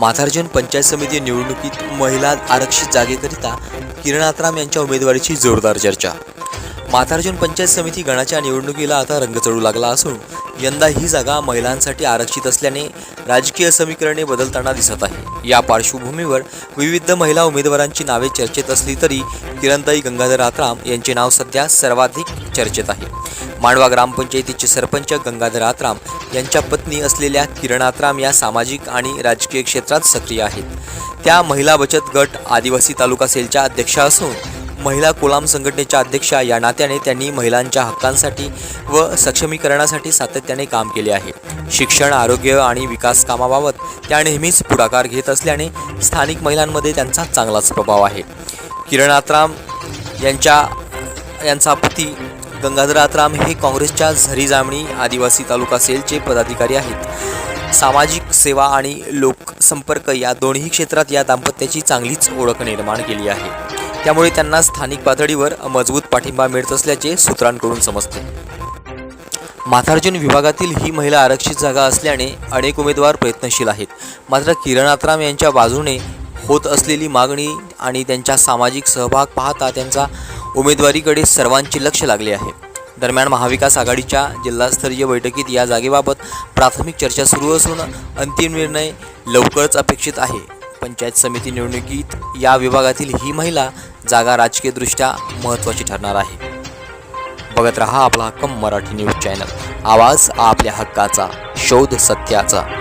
माथार्जन पंचायत समिती निवडणुकीत महिला आरक्षित जागेकरिता किरण आत्राम यांच्या उमेदवारीची जोरदार चर्चा. माथार्जुन पंचायत समिती गणाच्या निवडणुकीला आता रंग चढू लागला असून यंदा ही जागा महिलांसाठी आरक्षित असल्याने राजकीय समीकरणे बदलताना दिसत आहे. या पार्श्वभूमीवर विविध महिला उमेदवारांची नावे चर्चेत असली तरी किरणताई गंगाधर आत्राम यांचे नाव सध्या सर्वाधिक चर्चेत आहे. मांडवा ग्रामपंचायतीचे सरपंच गंगाधर आत्राम यांच्या पत्नी असलेल्या किरण आत्राम या सामाजिक आणि राजकीय क्षेत्रात सक्रिय आहेत. त्या महिला बचत गट आदिवासी तालुका सेलच्या अध्यक्षा असून महिला कोलाम संघटनेच्या अध्यक्षा या नात्याने त्यांनी महिलांच्या हक्कांसाठी व सक्षमीकरणासाठी सातत्याने काम केले आहे. शिक्षण आरोग्य आणि विकास कामाबाबत त्या नेहमीच पुढाकार घेत असल्याने स्थानिक महिलांमध्ये त्यांचा चांगलाच प्रभाव आहे. किरण आत्राम यांच्या यांचा पती गंगाधर आत्राम हे काँग्रेसच्या झरी जामणी आदिवासी तालुका सेलचे पदाधिकारी आहेत. सामाजिक सेवा आणि लोकसंपर्क या दोन्ही क्षेत्रात या दाम्पत्याची चांगलीच ओळख निर्माण केली आहे. त्यामुळे त्यांना स्थानिक पातळीवर मजबूत पाठिंबा मिळत असल्याचे सूत्रांकडून समजते. माथार्जुन विभागातील ही महिला आरक्षित जागा असल्याने अनेक उमेदवार प्रयत्नशील आहेत. मात्र किरण आत्राम यांच्या बाजूने होत असलेली मागणी आणि त्यांचा सामाजिक सहभाग पाहता त्यांचा उमेदवारीकडे सर्वांचे लक्ष लागले आहे. दरम्यान महाविकास आघाडीच्या जिल्हास्तरीय बैठकीत या जागेबाबत प्राथमिक चर्चा सुरू असून अंतिम निर्णय लवकरच अपेक्षित आहे. पंचायत समिती निवडणुकीत या विभागातील ही महिला जागा राजकीयदृष्ट्या महत्त्वाची ठरणार आहे. बघत रहा आपला हक्कम मराठी न्यूज चॅनल. आवाज आपल्या हक्काचा शोध सत्याचा.